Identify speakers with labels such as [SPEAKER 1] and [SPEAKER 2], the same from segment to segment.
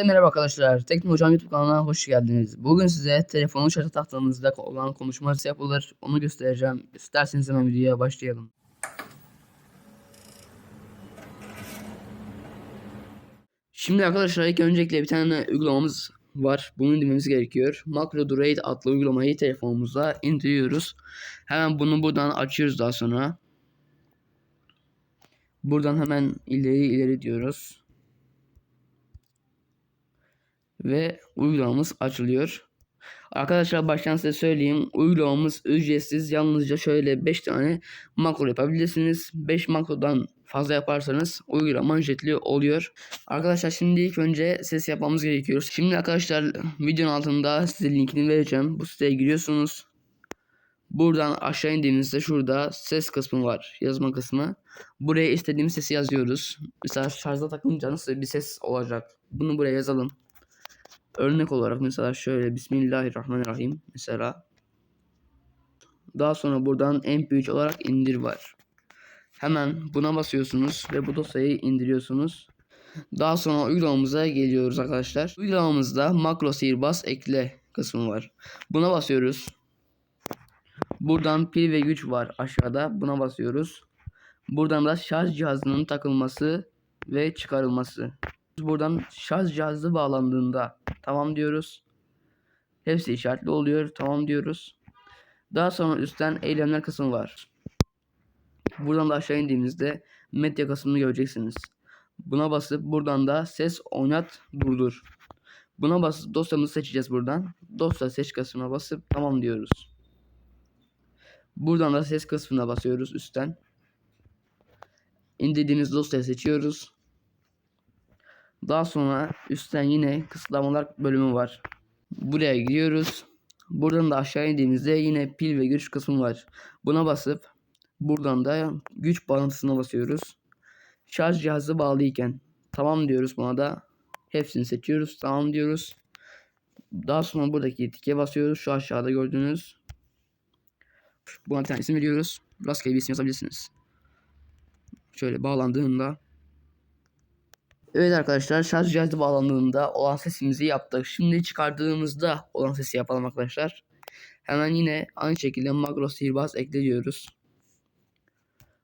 [SPEAKER 1] Hepinize merhaba arkadaşlar. Tekno Hocam YouTube kanalına hoş geldiniz. Bugün size telefonu şarja taktığınızda olan konuşma nasıl yapılır onu göstereceğim. İsterseniz hemen videoya başlayalım. Şimdi arkadaşlar ilk öncelikle bir tane uygulamamız var. Bunu indirmemiz gerekiyor. Macro Durate adlı uygulamayı telefonumuza indiriyoruz. Hemen bunu buradan açıyoruz daha sonra. Buradan hemen ileri ileri diyoruz. Ve uygulamamız açılıyor. Arkadaşlar baştan size söyleyeyim. Uygulamamız ücretsiz. Yalnızca şöyle 5 tane makro yapabilirsiniz. 5 makrodan fazla yaparsanız uygulama ücretli oluyor. Arkadaşlar şimdi ilk önce ses yapmamız gerekiyor. Şimdi arkadaşlar videonun altında size linkini vereceğim. Bu siteye giriyorsunuz. Buradan aşağı indiğimizde şurada ses kısmı var. Yazma kısmı. Buraya istediğimiz sesi yazıyoruz. Mesela şarjda takınca nasıl bir ses olacak? Bunu buraya yazalım. Örnek olarak mesela şöyle Bismillahirrahmanirrahim mesela. Daha sonra buradan MP3 olarak indir var. Hemen buna basıyorsunuz ve bu dosyayı indiriyorsunuz. Daha sonra uygulamamıza geliyoruz arkadaşlar. Uygulamamızda makro sihirbaz ekle kısmı var. Buna basıyoruz. Buradan pil ve güç var aşağıda. Buna basıyoruz. Buradan da şarj cihazının takılması ve çıkarılması. Buradan şarj cihazı bağlandığında tamam diyoruz. Hepsi işaretli oluyor. Tamam diyoruz. Daha sonra üstten eylemler kısmı var. Buradan da aşağı indiğimizde medya kısmını göreceksiniz. Buna basıp buradan da ses oynat durdur. Buna basıp dosyamızı seçeceğiz buradan. Dosya seç kısmına basıp tamam diyoruz. Buradan da ses kısmına basıyoruz üstten. İndirdiğimiz dosyayı seçiyoruz. Daha sonra üstten yine kısıtlamalar bölümü var. Buraya giriyoruz. Buradan da aşağı indiğimizde yine pil ve güç kısmı var. Buna basıp buradan da güç bağlantısına basıyoruz. Şarj cihazı bağlıyken tamam diyoruz buna da. Hepsini seçiyoruz. Tamam diyoruz. Daha sonra buradaki tike basıyoruz. Şu aşağıda gördüğünüz. Buna bir tane isim veriyoruz. Rastgele bir isim yazabilirsiniz. Şöyle bağlandığında Evet arkadaşlar şarj cihazı bağlandığında olan sesimizi yaptık. Şimdi çıkardığımızda olan sesi yapalım arkadaşlar. Hemen yine aynı şekilde makro sihirbaz ekliyoruz.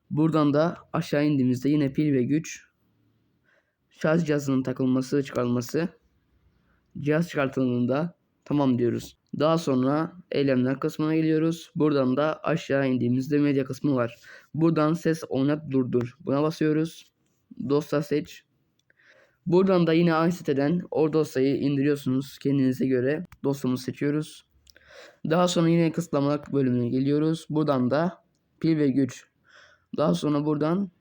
[SPEAKER 1] Buradan da aşağı indiğimizde yine pil ve güç şarj cihazının takılması çıkarılması cihaz çıkartıldığında tamam diyoruz. Daha sonra eylemler kısmına geliyoruz. Buradan da aşağı indiğimizde medya kısmı var. Buradan ses oynat durdur. Buna basıyoruz. Dosya seç. Buradan da yine aynı siteden dosyayı indiriyorsunuz kendinize göre. Dosyamızı seçiyoruz. Daha sonra yine kısıtlamalar bölümüne geliyoruz. Buradan da pil ve güç. Daha sonra buradan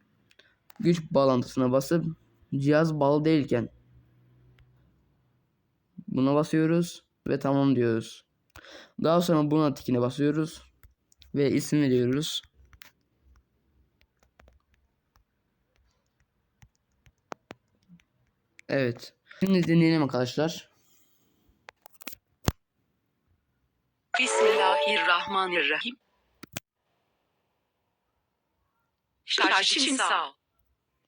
[SPEAKER 1] güç bağlantısına basıp cihaz bağlı değilken buna basıyoruz ve tamam diyoruz. Daha sonra buna tikine basıyoruz ve isim veriyoruz. Evet. Şimdi dinleyelim arkadaşlar.
[SPEAKER 2] Bismillahirrahmanirrahim. Şarj için sağ.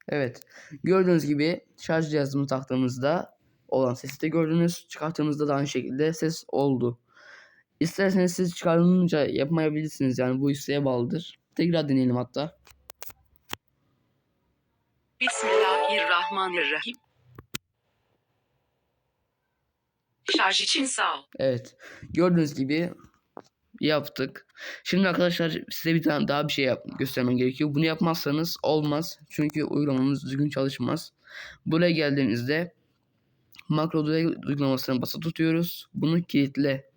[SPEAKER 1] Evet. Gördüğünüz gibi şarj cihazımı taktığımızda olan sesi de gördünüz. Çıkarttığımızda da aynı şekilde ses oldu. İsterseniz siz çıkarılınca yapmayabilirsiniz. Yani bu isteğe bağlıdır. Tekrar deneyelim hatta.
[SPEAKER 2] Bismillahirrahmanirrahim. Şarj için sağ ol.
[SPEAKER 1] Evet. Gördüğünüz gibi yaptık. Şimdi arkadaşlar size bir tane daha bir şey yap göstermem gerekiyor. Bunu yapmazsanız olmaz. Çünkü uygulamamız düzgün çalışmaz. Buraya geldiğimizde makro uygulamasını basa tutuyoruz. Bunu kilitle.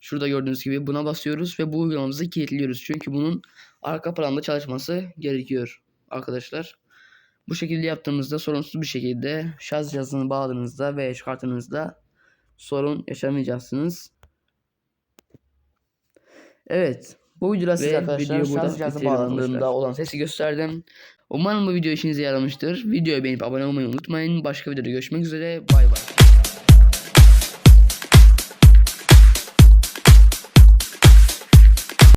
[SPEAKER 1] Şurada gördüğünüz gibi buna basıyoruz ve bu uygulamamızı kilitliyoruz. Çünkü bunun arka planda çalışması gerekiyor arkadaşlar. Bu şekilde yaptığımızda sorunsuz bir şekilde şarj cihazını bağladığınızda veya çıkarttığınızda sorun yaşamayacaksınız. Evet. Bu videoda size arkadaşlar cihazı
[SPEAKER 3] bitirelim
[SPEAKER 1] bağlandığında olan sesi gösterdim. Umarım bu video işinize yaramıştır. Videoyu beğenip abone olmayı unutmayın. Başka videoda görüşmek üzere. Bay bay.